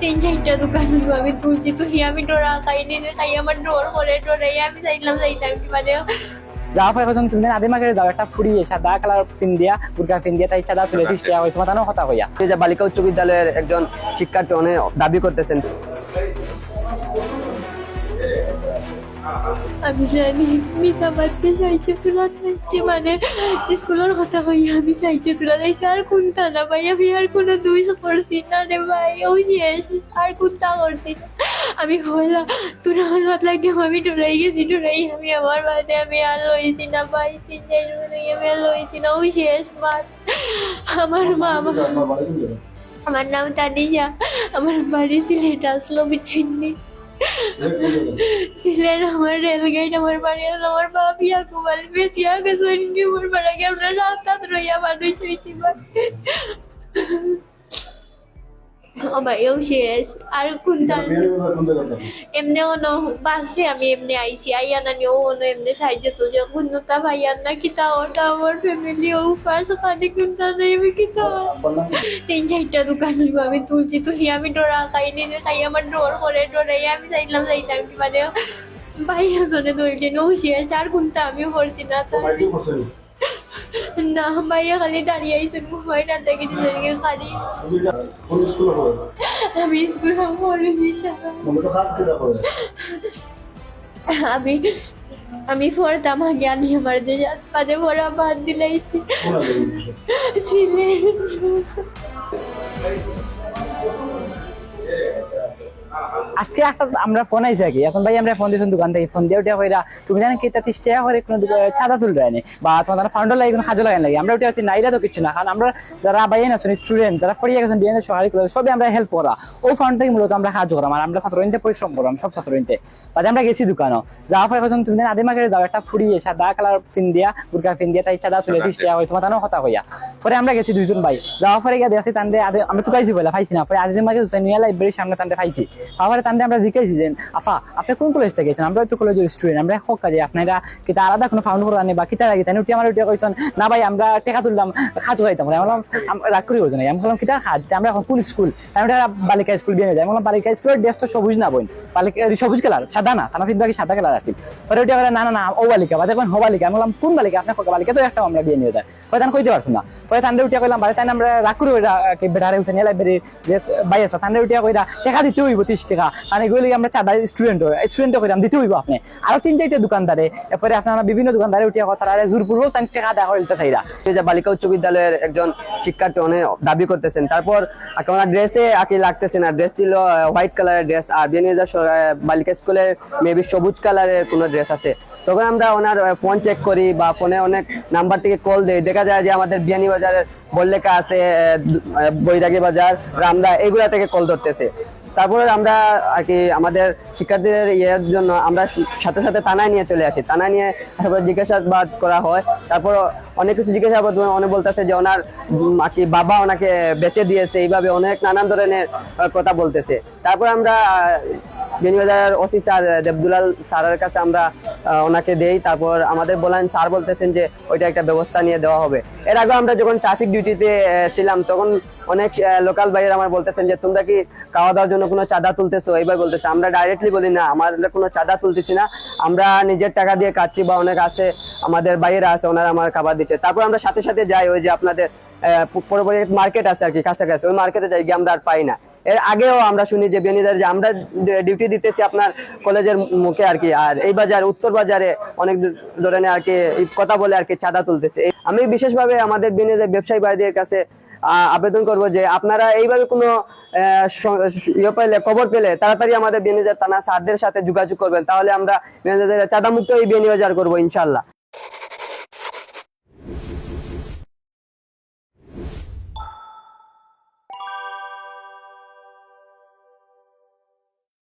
তিন চারটা দোকান আমি তুলছি তুলি আমি ডোরা খাই নিজে খাই আমার ডোর ডোরাই আমি চাইলাম চাইলাম কি মানে তুমি আদি মাকে দাও একটা ফুড়িয়ে সাদা কালার পিন দিয়া বুরকা পিন দিয়া তাই সাদা তুলে দিস হয় তোমার তানো কথা হইয়া। এই যে বালিকা উচ্চ বিদ্যালয়ের একজন শিক্ষার্থী অনেক দাবি করতেছেন আমি জানি মিতা বাড়তে চাইছে তুলা চাইছে মানে স্কুলের কথা হইয়া আমি চাইছে তুলা চাইছে আর কোনটা না ভাই আমি আর কোনো দুইশ করছি না রে ভাই। ও শেষ আর কোনটা করছি না। আমি হইলা লাগে আমি ডরাই গেছি ডরাই। আমি আমার বাদে আমি আর লইছি না ভাই তিন চার আমি আর লইছি না। ও শেষ মার। আমার মা আমার আমার নাম তানিয়া আমার বাড়ি সিলেট আসলো বিচ্ছিন্নি ছিলেন আমার রেলগেট আমার বাড়ি হলো আমার বাপি আকুমাল বেশি আগে সৈনিক আমার বাড়াকে আমরা রাত রাত রইয়া মানুষ হয়েছি আর কোনটা? এমনি অন বাসে আমি এমনি আইছি আইয়া সাহায্য তো যে কোনটা ভাইয়ার না কিতা ওটা আমার ফ্যামিলি ও ফার্স্ট ওখানে কোনটা নেই আমি কিতা তিন চারটা দোকান হইবো আমি তুলছি তুলি আমি ডোরা খাই নিজে খাই আমার ডোর পরে ডোরাই আমি চাইলাম চাইতাম কি মানে ভাইয়া জনে দৌড়ছে নো শেষ আর কোনটা আমিও করছি না তার না ভাইয়া খালি দাঁড়িয়ে আইসেন মোবাইল আর দেখে দিচ্ছে খালি আমি স্কুলে পড়েছি না। আমি আমি পড়তাম আগে আনি আমার যে পাদে পড়া বাদ দিলাইছি ছিলেন আজকে আমরা ফোন আইছে কি। এখন ভাই আমরা ফোন দিয়েছেন দোকান থেকে। ফোন দিয়ে উঠে কইরা তুমি জানেন কি তাতে স্টে করে কোনো চাঁদা তুল রায় বা তোমার ফান্ড লাগে, কোনো কাজে লাগান লাগে। আমরা উঠে আছি, নাইরা তো কিছু না। কারণ আমরা যারা বাইন আছেন স্টুডেন্ট যারা ফরিয়া গেছেন বিএন সহায় করে সবই আমরা হেল্প করা। ও ফান্ড থেকে মূলত আমরা কাজ আর আমরা ছাত্রীতে পরিশ্রম করাম, সব ছাত্রীতে বাদে আমরা গেছি দোকানও। যা ফাই এখন তুমি জানেন আদি মাকে দাও একটা ফুড়িয়ে সাদা কালার পিন দিয়া, বুরকা পিন দিয়া, তাই চাঁদা তুলে দিস হয়, তোমার তানো কথা হইয়া। পরে আমরা গেছি দুইজন ভাই। যাওয়ার পরে গিয়ে দেখছি তান্ডে আদে আমরা তো কাইছি বলে পাইছি না। পরে আদি মাকে নিয়ে লাইব্রেরির সামনে তান্ডে পাইছি। তারপরে তান্ডে আমরা জিজ্ঞাসি যে আফা, আপনি কোন কলেজ থেকে গেছেন? আমরা তো কলেজের স্টুডেন্ট আমরা হোক কাজে আপনারা কিতা আলাদা কোনো ফাউন্ড করা নেই, বা কিতা লাগে তাই উঠি আমার উঠে কইছেন না ভাই, আমরা টাকা তুললাম খাজ হইতাম আমি বললাম রাগ করি করছেন আমি বললাম কিতা খাজ আমরা এখন কোন স্কুল আমি বালিকা স্কুল বিয়ে যায়। বললাম বালিকা স্কুলের ড্রেস তো সবুজ না বোন বালিকা সবুজ কালার সাদা না তারা কিন্তু সাদা কালার আছে পরে ওটা বলে না না না, ও বালিকা, বা দেখবেন হো বালিকা। আমি বললাম কোন বালিকা? আপনার খোকা বালিকা, তো একটা আমরা বিয়ে নিয়ে যায়। পরে তান কইতে পারছ না। পরে তান্ডে উঠিয়া কইলাম বাড়ি তাই আমরা রাগ করি বেটারে উঠে নিয়ে লাইব্রেরি আছে? তান্ডে উঠিয়া কইরা, টাকা দিতে হইব তিরিশ টাকা। মানে গেলে আমরা চাঁদা স্টুডেন্ট স্টুডেন্ট কইরাম, দিতে হইব আপনি। আরও তিন চারটে দোকানদারে। এরপরে আপনারা বিভিন্ন দোকানদারে উঠিয়া কথা তারা জোরপূর্বক তার টাকা দেওয়া হইতে চাইরা বালিকা উচ্চ বিদ্যালয়ের একজন শিক্ষার্থী অনেক দাবি করতেছেন। তারপর ওনার ড্রেসে আকি লাগতেছে না। ড্রেস ছিল হোয়াইট কালারের ড্রেস আর বিএনএজার বালিকা স্কুলের মেবি সবুজ কালারের কোনো ড্রেস আছে। তখন আমরা ওনার ফোন চেক করি বা ফোনে অনেক নাম্বার থেকে কল দেই। দেখা যায় যে আমাদের বিয়ানি বাজারের বললেখা আছে বৈরাগী বাজার রামদা, এগুলা থেকে কল ধরতেছে। তারপরে আমরা আর কি আমাদের শিক্ষার্থীদের ইয়ের জন্য আমরা সাথে সাথে থানায় নিয়ে চলে আসি। থানায় নিয়ে তারপর জিজ্ঞাসাবাদ করা হয়। তারপর অনেক কিছু জিজ্ঞাসাবাদ করে অনেক বলতেছে যে ওনার আর কি বাবা ওনাকে বেঁচে দিয়েছে। এইভাবে অনেক নানান ধরনের কথা বলতেছে। তারপর আমরা বিনিবাজার ওসি স্যার দেবদুলাল স্যারের কাছে আমরা ওনাকে দেই। তারপর আমাদের বলেন, স্যার বলতেছেন যে ওইটা একটা ব্যবস্থা নিয়ে দেওয়া হবে। এর আগে আমরা যখন ট্রাফিক ডিউটিতে ছিলাম, তখন অনেক লোকাল ভাইয়ের আমার বলতেছেন যে, তোমরা কি খাওয়া দাওয়ার জন্য কোনো চাঁদা তুলতেছো? এইবার বলতেছে, আমরা ডাইরেক্টলি বলি, না আমাদের কোনো চাঁদা তুলতেছি না। আমরা নিজের টাকা দিয়ে কাচ্ছি বা অনেক আছে, আমাদের বাইরে আছে, ওনারা আমার খাবার দিচ্ছে। তারপর আমরা সাথে সাথে যাই, ওই যে আপনাদের পরপরে মার্কেট আছে আর কি, কাছাকাছি। ওই মার্কেটে যাই, গিয়ে আমরা আর পাই না। এর আগেও আমরা শুনি যে বেনিদার যে আমরা ডিউটি দিতেছি আপনার কলেজের মুখে আর কি। আর এই বাজার, উত্তর বাজারে অনেক ধরনের আর কি কথা বলে আর কি চাঁদা তুলতেছে। আমি বিশেষভাবে আমাদের বেনিদার ব্যবসায়ী ভাইদের কাছে আবেদন করব যে আপনারা এইভাবে কোনো ইয়ে পেলে, খবর পেলে তাড়াতাড়ি আমাদের বেনিজার থানা স্যারদের সাথে যোগাযোগ করবেন, তাহলে আমরা বেনিজার চাঁদা মুক্ত এই বেনিবাজার করব ইনশাল্লাহ